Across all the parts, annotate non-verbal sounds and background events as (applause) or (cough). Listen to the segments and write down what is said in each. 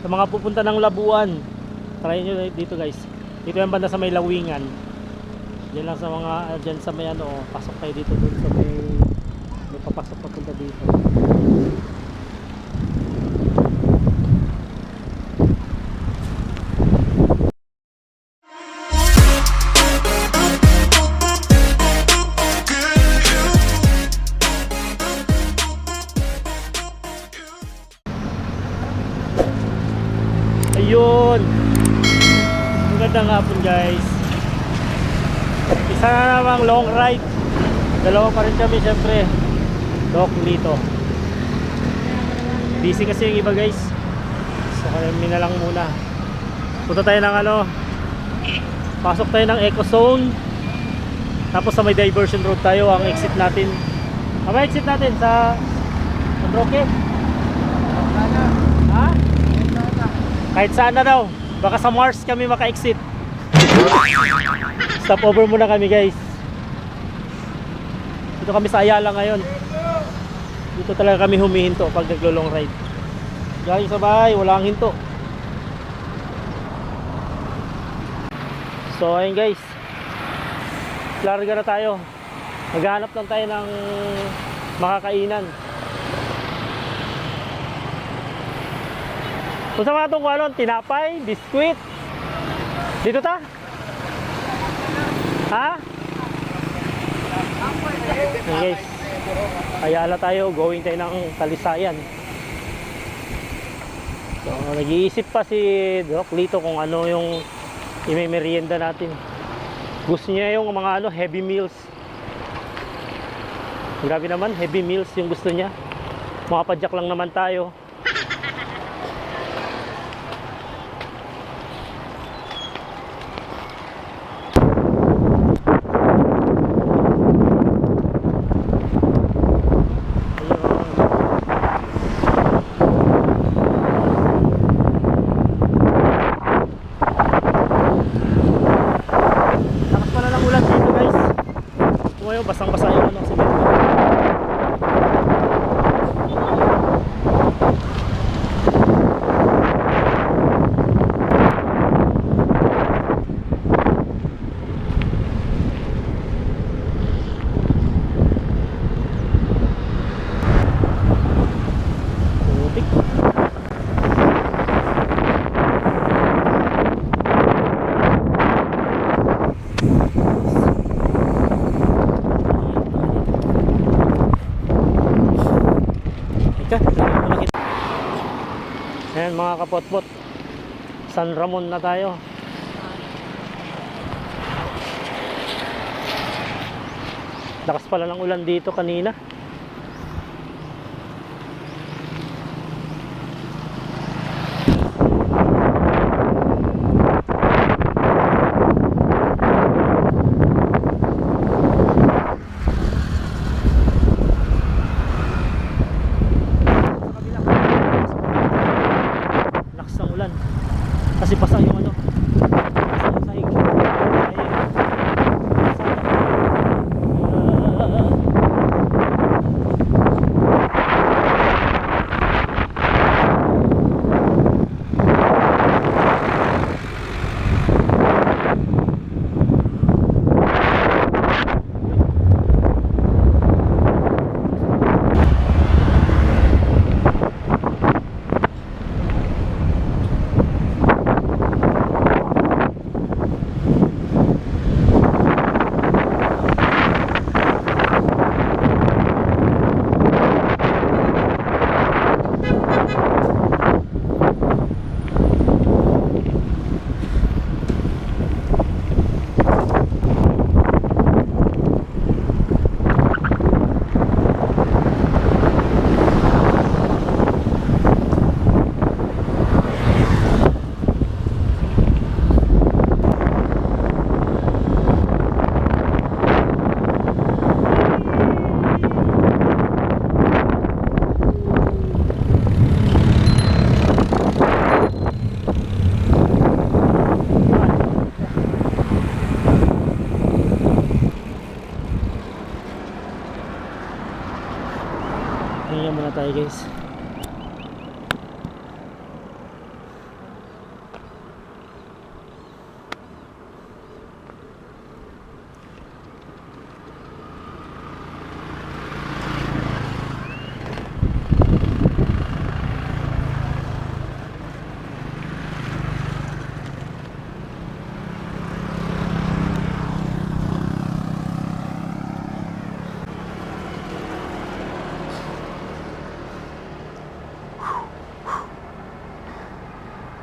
Sa mga pupunta ng Labuan, try nyo dito guys. Dito yung banda sa may Lawingan. Diyan lang sa mga, ah, dyan sa may ano, pasok tayo dito dun sa may, may papasok papunta dito. Hapon guys. Isa na namang long ride. Dalawa pa rin kami syempre. Doc dito. Busy kasi yung iba guys. So kami na lang muna. Punta tayo ng ano. Pasok tayo ng Eco Zone. Tapos sa may diversion road tayo ang exit natin. Ang exit natin sa San Roque. Ha? Kahit saan na daw. Baka sa Mars kami maka-exit. Stop over muna kami guys. Dito kami sa Ayala ngayon. Dito talaga kami humihinto pag naglo-long ride. Galing sa bahay, wala kang hinto. So ayun guys. Larga na tayo. Maghanap lang tayo ng makakainan. Kung sa mga itong ano, tinapay, biskwit. Dito ta? Ha? Okay guys. Ayala tayo, going tayo ng Kalisayan. So, nag-iisip pa si Doc Lito kung ano yung imemerienda natin. Gusto niya yung mga ano, heavy meals. Grabe naman, heavy meals yung gusto niya. Mga padyak lang naman tayo. Lakas pala ng ulan dito guys. Tumayo, basang-basa yung ano, simento. Putik. Ika, lagyan mo na kita. Ayan mga kapotpot. San Ramon na tayo. Lakas pala ng ulan dito kanina.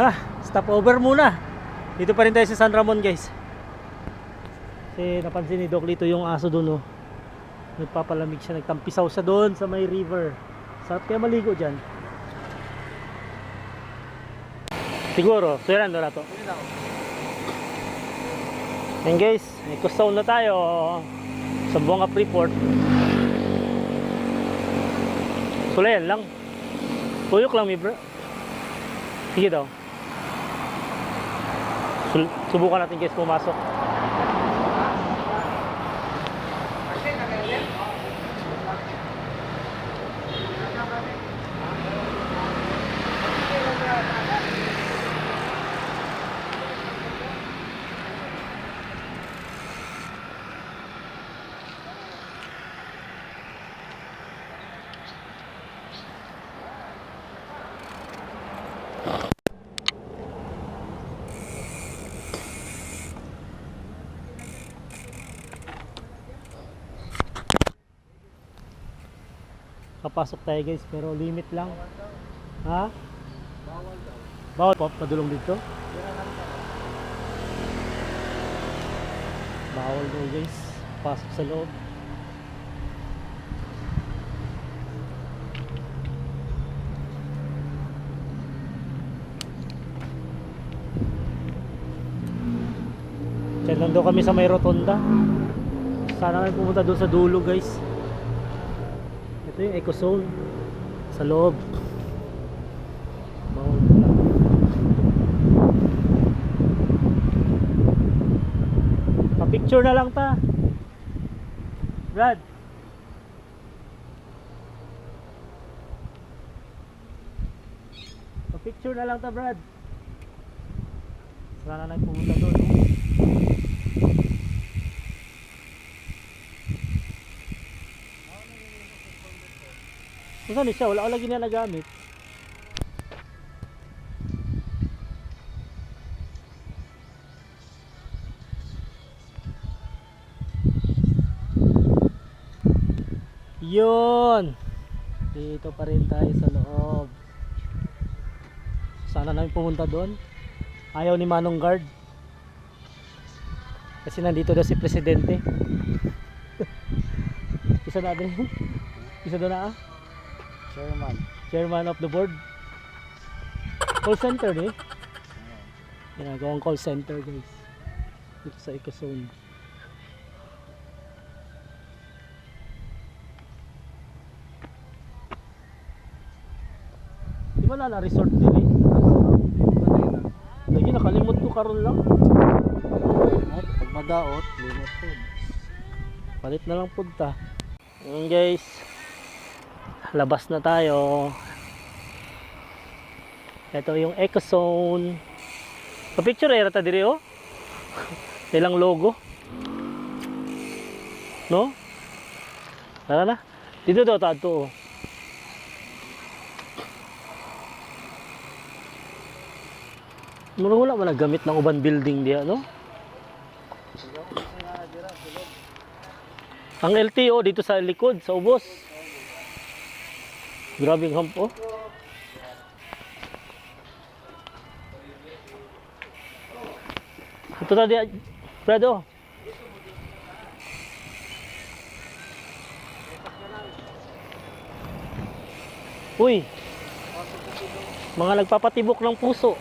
Ha, stop over muna. Dito pa rin tayo sa San Ramon, guys. Kasi napansin ni Doc Lito yung aso doon, oh. Nagpapalamig siya, nagtampisaw siya doon sa may river. Sarap kaya maligo dyan. Siguro, tuyan na to. Yan guys, may kusaw na tayo sa Buanga Freeport. Sulayan lang. Tuyok lang, mi bro. Sige daw. Subukan natin guys pumasok. Kapasok tayo guys, pero limit lang. Ha? Bawal daw. Bawal padulong dito? Bawal daw guys. Pasok sa loob. Daw kami sa may rotonda. Sana kami pumunta doon sa dulo guys. Ito yung eco zone sa loob. Pa-picture na lang ta. Brad. Pa-picture na lang ta, Brad. Sana na pumunta doon. no? Saan ni siya? Wala ko lagi niya nagamit. Yun! Dito pa rin tayo sa loob. Sana namin pumunta doon. Ayaw ni Manong Guard. Kasi nandito daw si Presidente. (laughs) Isa na din. Isa doon na ah. Chairman. chairman of the board. Call center eh. Ginagawang call center guys. Dito sa Ecozone. Di ba na resort din eh? Lagi nakalimot ko karon lang. Pag madaot, limot po. Palit na lang punta. Yun guys. Labas na tayo. Ito yung Ecozone. Pa-picture era ta diri oh. (laughs) Nilang logo. No? Tara na. Dito daw ta to. oh. Mura wala man nagamit ng uban building diya, no? Ang LTO dito sa likod, sa ubos. Grabing hump oh. Ito na di, Fredo. Uy. Mga nagpapatibok ng puso.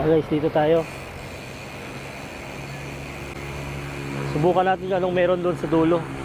Ah, guys, dito tayo. Subukan natin kung anong meron doon sa dulo.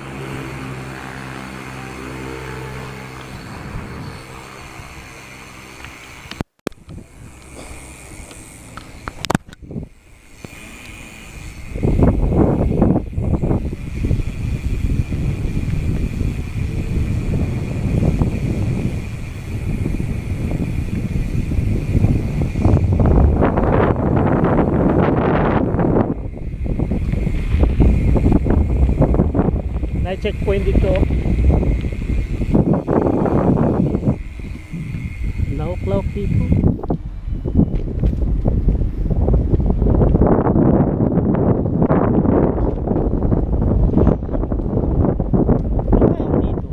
Na checkpoint dito. Lawak-lawak dito Ano kaya dito?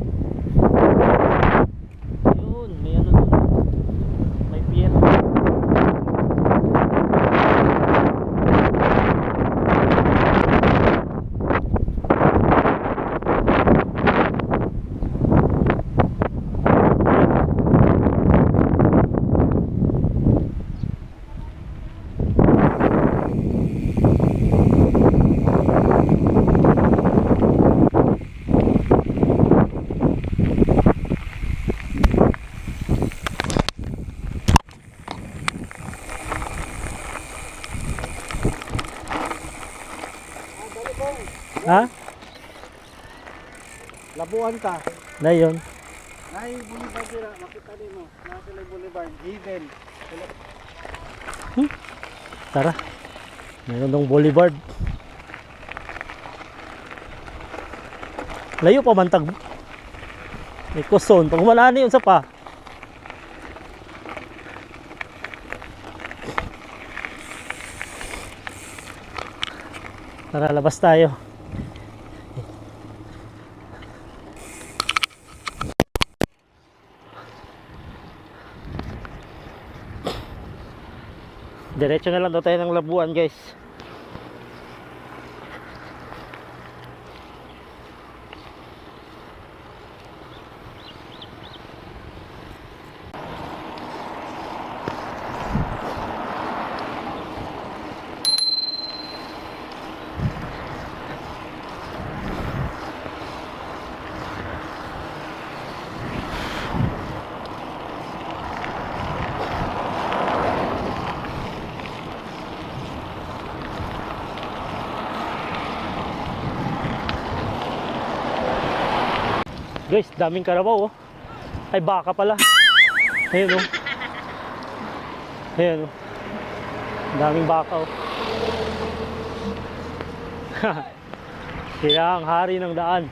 Ha? Labuan ka. Na yun. Nay, Boulevard dira, makita nimo. Nasa Boulevard, Haven. Tara. Meron ng boulevard. Layo pa man tag. May kuson. Pag malani yun sa pa. Tara, labas tayo. Diretso na lang daw tayo ng Labuan, guys. Guys, daming karabaw oh. Ay baka pala. Ayun oh. Ayun oh. Daming baka oh. (laughs) Sila ang hari ng daan.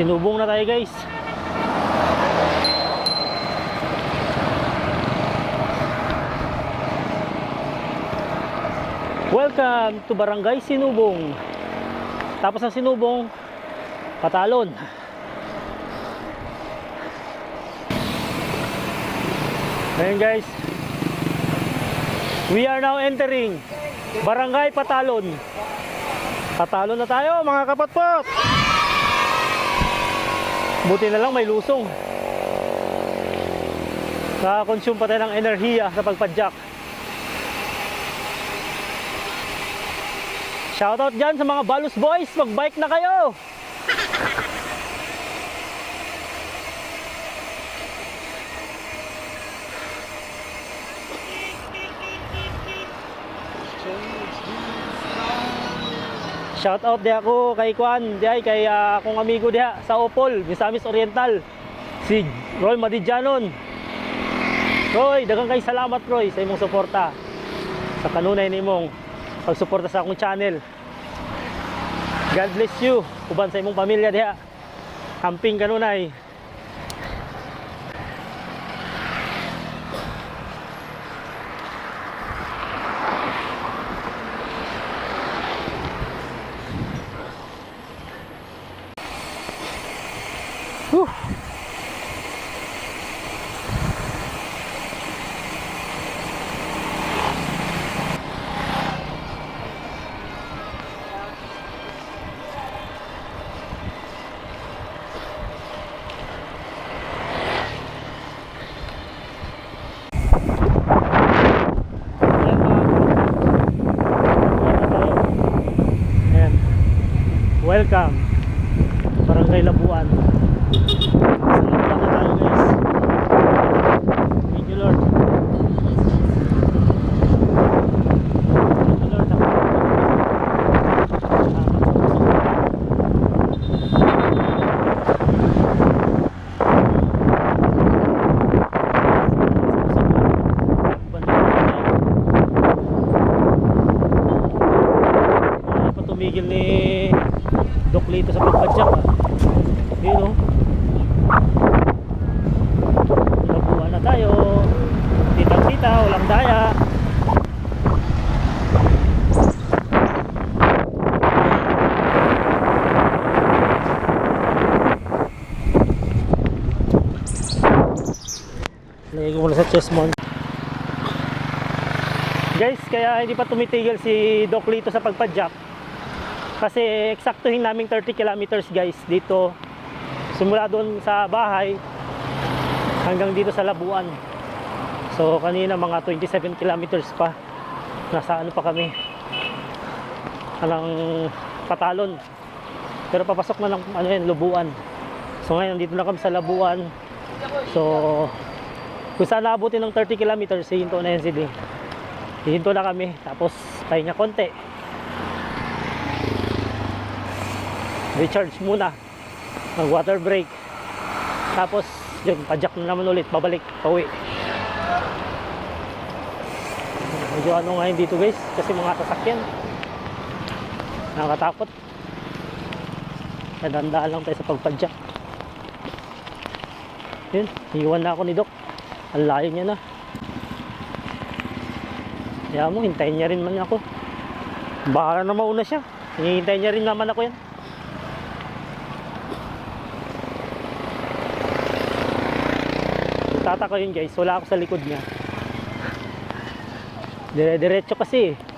Sinubong na tayo guys. Welcome to Barangay Sinubong. Tapos ng Sinubong, Patalon. Ayan guys. We are now entering Barangay Patalon. Patalon na tayo mga kapatpot. Buti na lang may lusong. Nakakonsume pa tayo ng enerhiya sa pagpadyak. Shoutout dyan sa mga Balus Boys, mag-bike na kayo! (laughs) Shoutout di ako kay Kwan, di ay kay ah, akong amigo diha sa Opol, Misamis Oriental. Si Roy Madijanon. Roy, daghang kay salamat Roy sa imong suporta. Sa kanunay nimong pagsuporta sa akong channel. God bless you. Uban sa imong pamilya diha. Hamping kanunay. Welcome. Mount. Guys, kaya hindi pa tumitigil si Doc Lito sa pagpadyak. Kasi eksaktuhin namin 30 kilometers guys dito. Simula doon sa bahay hanggang dito sa Labuan. So So kanina mga 27 kilometers pa. Nasa ano pa kami. Anong patalon. Pero papasok na ng ano yan, Lubuan. So ngayon dito na kami sa Labuan. So kung saan naabutin ng 30 kilometers, hihinto na yan si Ding. Hihinto na kami. Tapos pahinga konti. Recharge muna. Mag water break. Tapos yun, pajak na naman ulit. Babalik, pauwi. Medyo ano ngayon dito guys. Kasi mga sasakyan. Nakakatakot. Kaya dandaan lang tayo sa pagpadyak. Yun, iwan na ako ni Doc. Ang layo niya na. Kaya mo, hintayin niya rin man ako. Baka na mauna siya. Hinihintay niya rin naman ako yan. Tataka yun guys, wala ako sa likod niya. Dire-diretso kasi eh.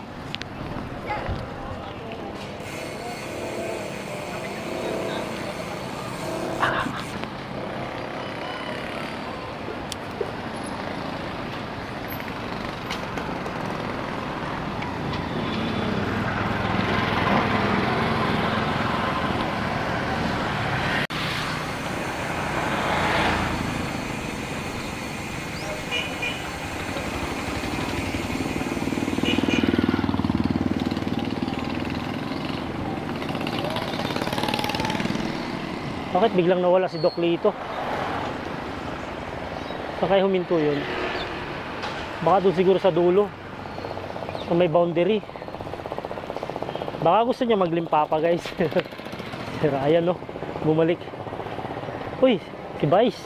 Bakit biglang nawala si Doc Lito? Saan kaya huminto yun? Baka doon siguro sa dulo. Sa may boundary. Baka gusto niya maglimpa pa guys. (laughs) Sira, ayan no. Bumalik. Uy, si Vice.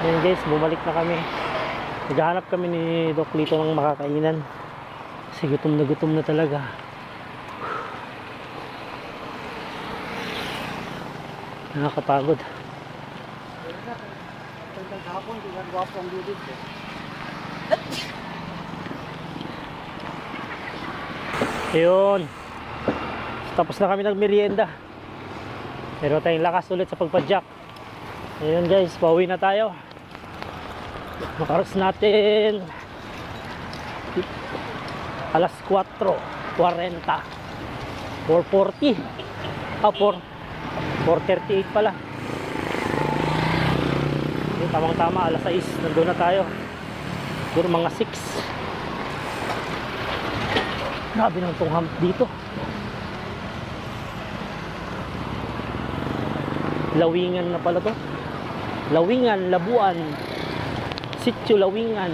Ayan guys, bumalik na kami. Naghahanap kami ni Doc Lito ng makakainan. Kasi gutom na gutom na talaga. Nakakapagod. Ayun. Tapos na kami nagmerienda. Pero tayong lakas ulit sa pagpadyak. Ayun guys, pauwi na tayo. Makaros natin alas 4.40 4.40 ah 4 4.38 pala Ayun, tamang tama alas 6 nandun na tayo siguro mga 6 Grabe ng tong hump dito. Lawingan na pala to. Lawingan, Labuan. Sitio Lawingan.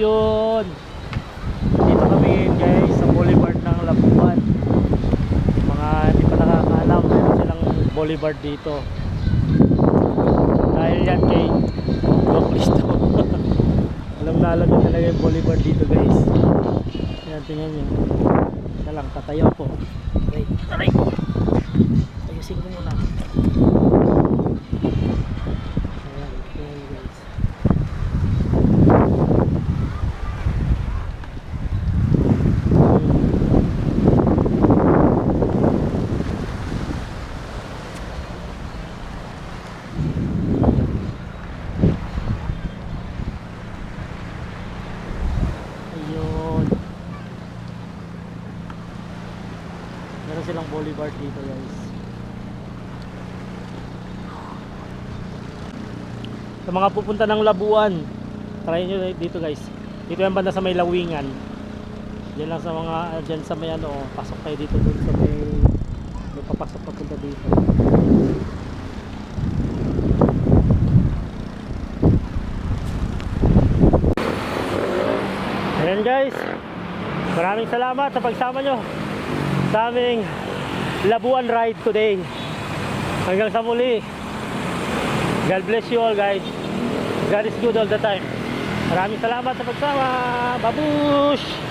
Yun. Dito kami ngayon guys sa boulevard ng Labuan. Mga hindi pa nakakaalam, meron silang boulevard dito. Dahil yan kay Doc (laughs) alam na alam niya talaga yung boulevard dito guys. Yan, tingnan nyo. Ito lang, tatayo ako. Wait, aray ko. Ayusin ko muna. Ayan, tingnan nyo guys. Ayun. Meron silang boulevard dito guys. Sa mga pupunta ng Labuan, try nyo dito guys. Dito yung banda sa may Lawingan. Diyan lang sa mga, diyan sa may ano, pasok kayo dito dun sa may, may papunta dito. Ayan guys. Maraming salamat sa pagsama nyo sa aming Labuan ride today. Hanggang sa muli. God bless you all guys. God is good all the time. Maraming salamat sa pagsama. Babush!